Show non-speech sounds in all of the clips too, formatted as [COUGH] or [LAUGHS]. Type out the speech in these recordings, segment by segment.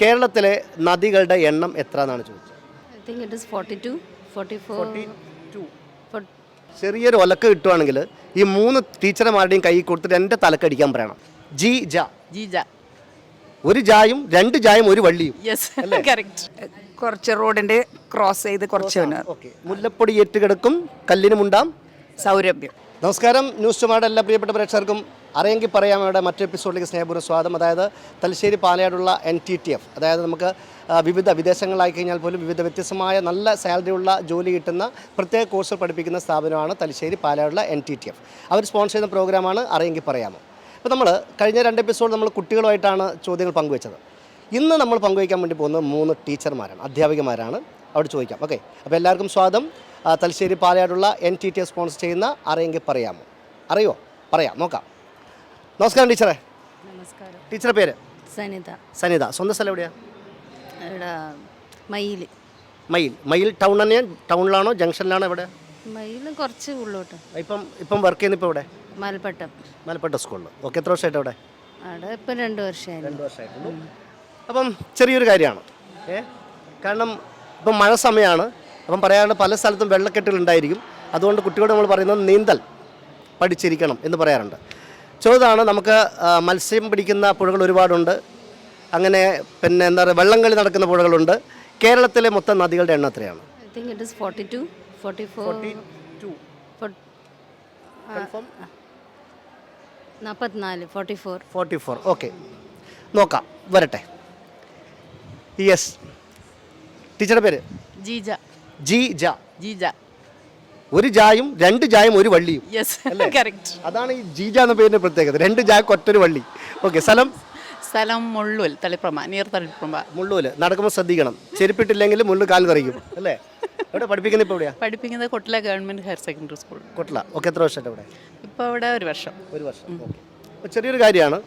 കേരളത്തിലെ നദികളുടെ എണ്ണം എത്ര എന്നാണ് ചോദിച്ചത്? I think it 42, 44. For, ചെറിയൊരു ഒലക്ക് കിട്ടുവാണെങ്കിൽ ഈ മൂന്ന് ടീച്ചർമാരുടെയും കൈ കൊടുത്തിട്ട് എന്റെ തലക്കടിക്കാൻ പറയണം. ജി ജ. ജീജ ഒരു ജായും രണ്ട് ജായും ഒരു വള്ളിയും. [LAUGHS] കുറച്ച് റോഡിന്റെ ക്രോസ് ചെയ്ത് കുറച്ച് മുല്ലപ്പൊടി ഏറ്റുകിടക്കും കല്ലിനുമുണ്ടാം സൗരഭ്യം. നമസ്കാരം. ന്യൂസ് ടുമാരുടെ എല്ലാ പ്രിയപ്പെട്ട പ്രേക്ഷകർക്കും അറിയെങ്കിൽ പറയാം. ഇവിടെ മറ്റൊരു എപ്പിസോഡിലേക്ക് സ്നേഹപൂർവം സ്വാഗതം. അതായത് തലശ്ശേരി പാലയാടുള്ള എൻ ടി ടി എഫ് അതായത് നമുക്ക് വിവിധ വിദേശങ്ങളിലായി കഴിഞ്ഞാൽ പോലും വിവിധ വ്യത്യസ്തമായ നല്ല സാലറി ഉള്ള ജോലി കിട്ടുന്ന പ്രത്യേക കോഴ്സ് പഠിപ്പിക്കുന്ന സ്ഥാപനമാണ് തലശ്ശേരി പാലയാടുള്ള എൻ ടി ടി എഫ് അവർ സ്പോൺസർ ചെയ്യുന്ന പ്രോഗ്രാമാണ് അറിയെങ്കിൽ പറയാമോ? അപ്പോൾ നമ്മൾ കഴിഞ്ഞ രണ്ട് എപ്പിസോഡ് നമ്മൾ കുട്ടികളുമായിട്ടാണ് ചോദ്യങ്ങൾ പങ്കുവച്ചത്. ഇന്ന് നമ്മൾ പങ്കുവയ്ക്കാൻ വേണ്ടി പോകുന്നത് മൂന്ന് ടീച്ചർമാരാണ് അധ്യാപികമാരാണ്. അവിടെ ചോദിക്കാം. ഓക്കെ അപ്പോൾ എല്ലാവർക്കും സ്വാഗതം. തലശ്ശേരി പാലയാടുള്ള എൻ ടി ടി സ്പോൺസർ ചെയ്യുന്ന അറിയെങ്കിൽ പറയാമോ? അറിയോ? പറയാം. നോക്കാം. നമസ്കാരം ടീച്ചറെ. നമസ്കാരം. ടീച്ചറെ പേര്? സനിത. സനിത. സ്വന്തം സ്ഥലം എവിടെയാണ് മയിൽ. മയിൽ. മയിൽ ടൗൺ തന്നെ ടൗണിലാണോ? ജംഗ്ഷനിലാണോ എവിടെ? മയിൽ കുറച്ച് ഉള്ളോട്ട്. ഇപ്പം ഇപ്പം വർക്ക് ചെയ്യുന്ന ഇപ്പോൾ എവിടെ? മലപ്പട്ടം. മലപ്പെട്ട സ്കൂളിൽ ഓക്കെ എത്ര വർഷമായിട്ട് അവിടെ? അവിടെ ഇപ്പം രണ്ട് വർഷമായി രണ്ട് വർഷമായിട്ടുള്ളൂ അപ്പം ചെറിയൊരു കാര്യമാണ്. ഏ? കാരണം ഇപ്പം മഴ സമയമാണ് അപ്പം പറയാറുണ്ട് പല സ്ഥലത്തും വെള്ളക്കെട്ടുകളുണ്ടായിരിക്കും അതുകൊണ്ട് കുട്ടികളോട് നമ്മൾ പറയുന്നത് നീന്തൽ പഠിച്ചിരിക്കണം എന്ന് പറയാറുണ്ട്. ചോദ്യമാണ് നമുക്ക് മത്സ്യം പിടിക്കുന്ന പുഴകൾ ഒരുപാടുണ്ട്. അങ്ങനെ പിന്നെ എന്താ പറയുക വള്ളംകളി നടക്കുന്ന പുഴകളുണ്ട്. കേരളത്തിലെ മൊത്തം നദികളുടെ എണ്ണം എത്രയാണ്? ഫോർട്ടി ഫോർ ഓക്കെ നോക്കാം വരട്ടെ. യെസ് ടീച്ചറുടെ പേര്? ജീജ. ജി ജ. ജീജ ഒരു ജായും രണ്ട് ജായും ഒരു വള്ളിയും. യെസ് [LAUGHS] കറക്റ്റ് അതാണ് ഈ ജീജ എന്ന പേരിന്റെ പ്രത്യേകത. രണ്ട് ജാക്ക് ഒറ്റൊരു വള്ളി. ഓക്കെ സ്ഥലം? സ്ഥലം മുള്ളൂൽ തളിപ്രമ നിയർ തളിപ്രമ മുള്ളൂൽ. നടക്കുമ്പോൾ ശ്രദ്ധിക്കണം. ചെരുപ്പിട്ടില്ലെങ്കിൽ മുള്ളു കാൽ തെറിക്കും അല്ലേ? എവിടെ പഠിപ്പിക്കുന്നത് ഇപ്പോൾ എവിടെയാ? പഠിപ്പിക്കുന്നത് Kottila government higher secondary school. Kottala. Okay എത്ര വർഷമായിട്ട് അവിടെ? ഇപ്പോൾ അവിടെ ഒരു വർഷം. ഒരു വർഷം. ഓക്കെ. അപ്പോൾ ചെറിയൊരു കാര്യമാണ്.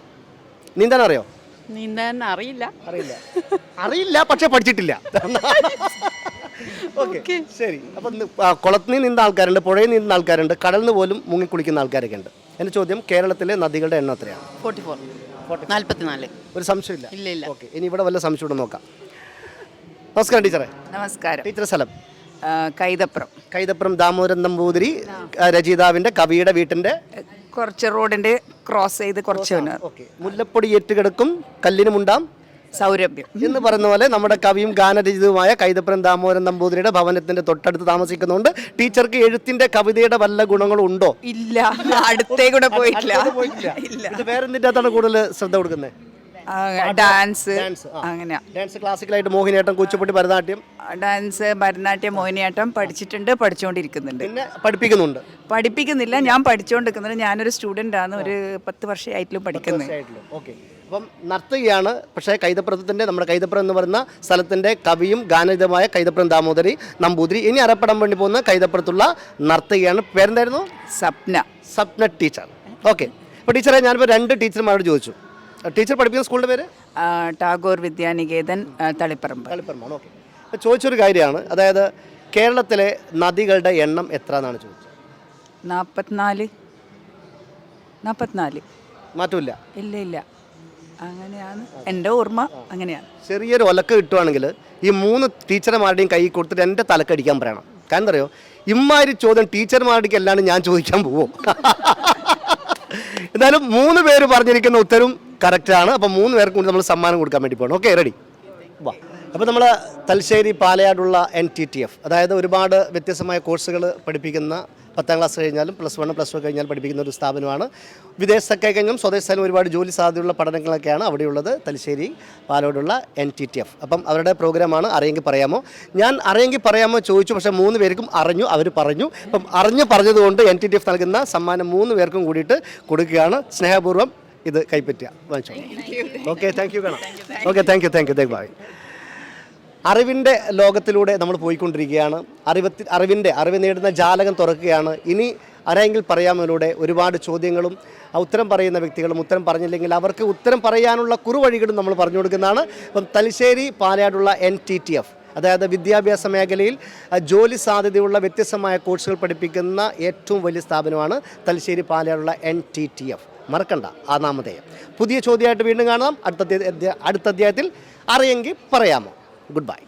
നീന്താൻ അറിയോ? നീന്താൻ അറിയില്ല. അറിയില്ല. അറിയില്ല പക്ഷെ പഠിച്ചിട്ടില്ല. [LAUGHS] ഓക്കെ ശരി. അപ്പം കുളത്തിൽ നിന്ന് ആൾക്കാരുണ്ട് പുഴയിൽ നിന്ന് ആൾക്കാരുണ്ട് കടലിൽ നിന്ന് പോലും മുങ്ങി കുളിക്കുന്ന ആൾക്കാരൊക്കെ ഉണ്ട് എന്റെ ചോദ്യം കേരളത്തിലെ നദികളുടെ എണ്ണം എത്രയാണ്? Forty four. നാൽപ്പത്തിനാല് ഒരു സംശയമില്ല? ഇല്ല ഇല്ല. ഓക്കെ ഇനി ഇവിടെ വല്ല സംശയം ഇവിടെ നോക്കാം. നമസ്കാരം ടീച്ചറെ. നമസ്കാരം. ടീച്ചർ സ്ഥലം? കൈതപ്പുറം കൈതപ്പുറം ദാമോദരൻ നമ്പൂതിരി രചയിതാവിന്റെ കവിയുടെ വീട്ടിന്റെ കുറച്ച് റോഡിന്റെ ക്രോസ് ചെയ്ത് കുറച്ച് മുല്ലപ്പൊടി ഏറ്റുകിടക്കും കല്ലിന് മുണ്ടാം സൗരഭ്യം. എന്ന് പറയുന്ന പോലെ നമ്മുടെ കവിയും ഗാനരചിതവുമായ കൈതപ്പുറം ദാമോദരൻ നമ്പൂതിരിയുടെ ഭവനത്തിന്റെ തൊട്ടടുത്ത് താമസിക്കുന്നുണ്ട്. ടീച്ചർക്ക് എഴുത്തിന്റെ കവിതയുടെ വല്ല ഗുണങ്ങളും ഉണ്ടോ ഇല്ല. അടുത്തേ കൂടെ പോയിട്ടില്ല. ഇത് വേറെന്തിന്റെ അകത്താണ് കൂടുതൽ ശ്രദ്ധ കൊടുക്കുന്നത്? ഡാൻസ്. അങ്ങനെയാ. ഡാൻസ് ക്ലാസിക്കലായിട്ട് മോഹിനിയാട്ടം കുച്ചിപ്പുട്ടി ഭരതനാട്യം. ഡാൻസ് ഭരതനാട്യം മോഹിനിയാട്ടം പഠിച്ചിട്ടുണ്ട് പഠിച്ചുകൊണ്ടിരിക്കുന്നുണ്ട്. പിന്നെ പഠിപ്പിക്കുന്നുണ്ട്. പഠിപ്പിക്കുന്നില്ല ഞാൻ പഠിച്ചുകൊണ്ടിരിക്കുന്നുണ്ട് ഞാനൊരു സ്റ്റുഡന്റ് ആണ് ഒരു പത്ത് വർഷമായിട്ടും പഠിക്കുന്നത്. ഓക്കെ. അപ്പം നർത്തകിയാണ് പക്ഷേ കൈതപ്രത്തിന്റെ നമ്മുടെ കൈതപ്രം എന്ന് പറയുന്ന സ്ഥലത്തിന്റെ കവിയും ഗാനഗതമായ കൈതപ്രം ദാമോദരി നമ്പൂതിരി ഇനി അറിയപ്പെടാൻ വേണ്ടി പോകുന്ന കൈതപ്പുറത്തുള്ള നർത്തകിയാണ്. പേരെന്തായിരുന്നു? സ്വപ്ന സ്വപ്ന ടീച്ചർ. ഓക്കെ. അപ്പോൾ ടീച്ചറെ ഞാനിപ്പോൾ രണ്ട് ടീച്ചർമാരോട് ചോദിച്ചു. ടീച്ചർ പഠിപ്പിക്കുന്ന സ്കൂളിന്റെ പേര്? ടാഗോർ വിദ്യാനികേതൻ തളിപ്പറമ്പ്. തളിപ്പറമ്പാണ്. ഓക്കെ. അപ്പോൾ ചോദിച്ചൊരു കാര്യമാണ്. അതായത് കേരളത്തിലെ നദികളുടെ എണ്ണം എത്ര എന്നാണ് ചോദിച്ചത്? നാൽപ്പത്തിനാല് നാൽപ്പത്തിനാല് മാറ്റമില്ല. ഇല്ല ഇല്ല. അങ്ങനെയാണ്. എന്റെ ഓർമ്മ അങ്ങനെയാണ്. ചെറിയൊരു ഒലക്ക് കിട്ടുവാണെങ്കിൽ ഈ മൂന്ന് ടീച്ചർമാരുടെയും കൈ കൊടുത്തിട്ട് എന്റെ തലക്കടിക്കാൻ പറയണം. കാരണം അറിയോ? ഇമ്മാതിരി ചോദ്യം ടീച്ചർമാരുടെ അല്ലാണ്ട് ഞാൻ ചോദിക്കാൻ പോവും. [LAUGHS] എന്നാലും മൂന്ന് പേര് പറഞ്ഞിരിക്കുന്ന ഉത്തരവും കറക്റ്റാണ്. അപ്പോൾ മൂന്ന് പേർക്ക് കൂടി നമ്മൾ സമ്മാനം കൊടുക്കാൻ വേണ്ടി പോകണം ഓക്കെ റെഡി. വാ. അപ്പോൾ നമ്മൾ തലശ്ശേരി പാലയാടുള്ള എൻ ടി ടി എഫ് അതായത് ഒരുപാട് വ്യത്യസ്തമായ കോഴ്സുകൾ പഠിപ്പിക്കുന്ന പത്താം ക്ലാസ് കഴിഞ്ഞാലും പ്ലസ് വൺ പ്ലസ് ടു കഴിഞ്ഞാൽ പഠിപ്പിക്കുന്ന ഒരു സ്ഥാപനമാണ്. വിദേശത്തൊക്കെ കഴിഞ്ഞും സ്വദേശത്തായാലും ഒരുപാട് ജോലി സാധ്യതയുള്ള പഠനങ്ങളൊക്കെയാണ് അവിടെയുള്ളത് തലശ്ശേരി പാലോടുള്ള എൻ ടി ടി എഫ് അപ്പം അവരുടെ പ്രോഗ്രാമാണ് അറിയെങ്കിൽ പറയാമോ? ഞാൻ അറിയെങ്കിൽ പറയാമോ ചോദിച്ചു പക്ഷേ മൂന്ന് പേർക്കും അറിഞ്ഞു അവർ പറഞ്ഞു. അപ്പം അറിഞ്ഞു പറഞ്ഞതുകൊണ്ട് എൻ ടി ടി എഫ് നൽകുന്ന സമ്മാനം മൂന്ന് പേർക്കും കൂടിയിട്ട് കൊടുക്കുകയാണ്. സ്നേഹപൂർവം ഇത് കൈപ്പറ്റുക. വാങ്ങിച്ചോ. ഓക്കെ താങ്ക് യു കാണാം okay thank you thank you thank bye അറിവിന്റെ ലോകത്തിലൂടെ നമ്മൾ പോയിക്കൊണ്ടിരിക്കുകയാണ്. അറിവത്തി അറിവിന്റെ അറിവ് നേടുന്ന ജാലകം തുറക്കുകയാണ്. ഇനി ആരെങ്കിൽ പറയാമതിലൂടെ ഒരുപാട് ചോദ്യങ്ങളും ആ ഉത്തരം പറയുന്ന വ്യക്തികളും ഉത്തരം പറഞ്ഞില്ലെങ്കിൽ അവർക്ക് ഉത്തരം പറയാനുള്ള കുറുവഴികളും നമ്മൾ പറഞ്ഞു കൊടുക്കുന്നതാണ്. അപ്പം തലശ്ശേരി പാലയാടുള്ള എൻ ടി ടി എഫ് അതായത് വിദ്യാഭ്യാസ മേഖലയിൽ ജോലി സാധ്യതയുള്ള വ്യത്യസ്തമായ കോഴ്സുകൾ പഠിപ്പിക്കുന്ന ഏറ്റവും വലിയ സ്ഥാപനമാണ് തലശ്ശേരി പാലയാടുള്ള എൻ ടി ടി എഫ് മറക്കണ്ട ആ നാമധേയം പുതിയ ചോദ്യമായിട്ട് വീണ്ടും കാണാം. അടുത്ത അടുത്ത അധ്യായത്തിൽ അറിയെങ്കിൽ പറയാമോ? Good bye